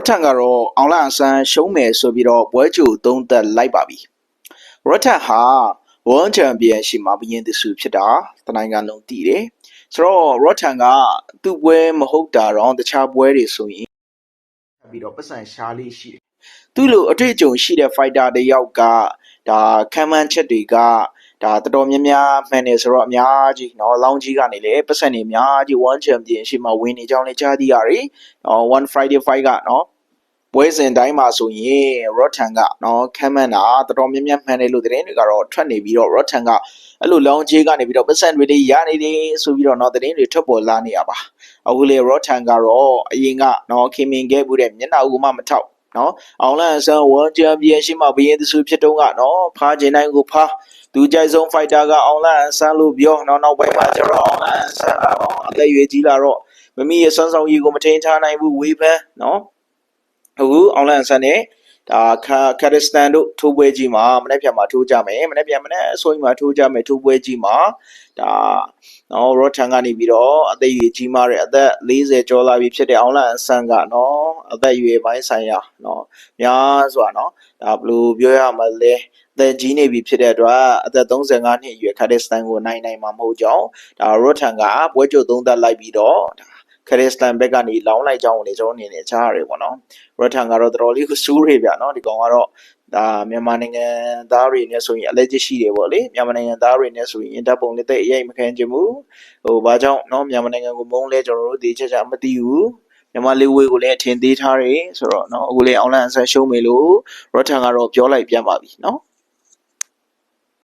ရော့ထန်ကတော့အောင်လအဆန်းရှုံးမယ်ဆိုပြီးတော့ပွဲကြိုသုံးသက်လိုက်ပါပြီရော့ထန်ဟာ World Championship မှာဘရင်သူစုဖြစ်တာတနိုင်ငံလုံးတည်တယ်ဆိုတော့ရော့ထန်ကသူ့ပွဲမဟုတ်တာတော့တခြားပွဲတွေဆိုရင်ပြီးတော့ပတ်စံရှားလေးရှိတယ်သူ့လိုအတွေ့အကြုံရှိတဲ့ fighter တစ်ယောက်ကဒါခံမှန်းချက်တွေက ဒါတော်တော်များများမှန်နေဆိုတော့အများကြီးနော်လောင်းကြီးကနေလေပတ်စံနေအများကြီး1 champion ရှိမှဝင်နေကြောင်းလည်းကြားသိရတယ်နော်1 Friday fight ကနော်ပွဲစဉ်တိုင်းမှာဆိုရင် Rotten ကနော်ခမ်းမန်းတာတော်တော်များများမှန်တယ်လို့သတင်းတွေကတော့ထွက်နေပြီးတော့ Rotten ကအဲ့လိုလောင်းကြီးကနေပြီးတော့ပတ်စံတွေလေးရနေတယ်ဆိုပြီးတော့နော်သတင်းတွေထွက်ပေါ်လာနေရပါအခုလေ Rotten ကတော့အရင်ကနော်ခင်မင်ခဲ့မှုတဲ့မျက်နှာဥမှမထောက် နော်အောင်လန်ဆန် World Championship မှာဘရင်သူဖြစ်တုန်းကနော်ဖားခြင်းတိုင်းကိုဖားသူကြိုက်ဆုံး fighter ကအောင်လန်ဆန်လို့ပြောနောက်နောက်ပိုင်းမှာကျတော့အောင်လန်ဆန်ကတော့အသက်အရွယ်ကြီးလာတော့မမီရဲ့စွမ်းဆောင်ရည်ကိုမထိန်ထားနိုင်ဘူးဝေဖန်နော်အခုအောင်လန်ဆန်နဲ့ ဒါခါခရစ်စတန်တို့ထိုးပွဲကြီးမှာမနေ့ပြန်မှာထိုးကြမယ်မနေ့ပြန်မနေ့အစိုးရမှာထိုးကြမယ်ထိုးပွဲကြီးမှာဒါနော်ရော့ထန်ကနေပြီးတော့အသက်အရွယ်ကြီးမားတဲ့အသက်40ကျော်လာပြီဖြစ်တဲ့အောင်လန်ဆန်ကနော်အသက်အရွယ်ပိုင်းဆိုင်ရာနော်များစွာနော်ဒါဘယ်လိုပြောရမလဲအသက်ကြီးနေပြီဖြစ်တဲ့အတွက်အသက်35နှစ်အရွယ်ခရစ်စတန်ကိုနိုင်နိုင်မှာမဟုတ်ကြောင်းဒါရော့ထန်ကပွဲကြိုသုံးသက်လိုက်ပြီးတော့ဒါ ခရစ်စတန်ဘက်ကနေလောင်းလိုက်ကြောင်းကိုလေကျွန်တော်အနေနဲ့ကြားရတယ်ပေါ့နော်ရော့ထန်ကတော့တော်တော်လေးကိုစူးရေဗျာနော်ဒီကောင်ကတော့ဒါမြန်မာနိုင်ငံသားတွေနဲ့ဆိုရင်အလက်ကျရှိတယ်ပေါ့လေမြန်မာနိုင်ငံသားတွေနဲ့ဆိုရင်အင်တာပုံနဲ့တဲ့အရေးမခံချင်ဘူးဟိုဘာကြောင့်เนาะမြန်မာနိုင်ငံကိုမုန်းလဲကျွန်တော်တို့ဒီချက်ချက်မသိဘူးမြန်မာလေးဝေးကိုလည်းအထင်သေးထားတယ်ဆိုတော့เนาะအခုလေအွန်လိုင်းအဆက်ရှုံးမယ်လို့ရော့ထန်ကတော့ပြောလိုက်ပြန်ပါပြီเนาะ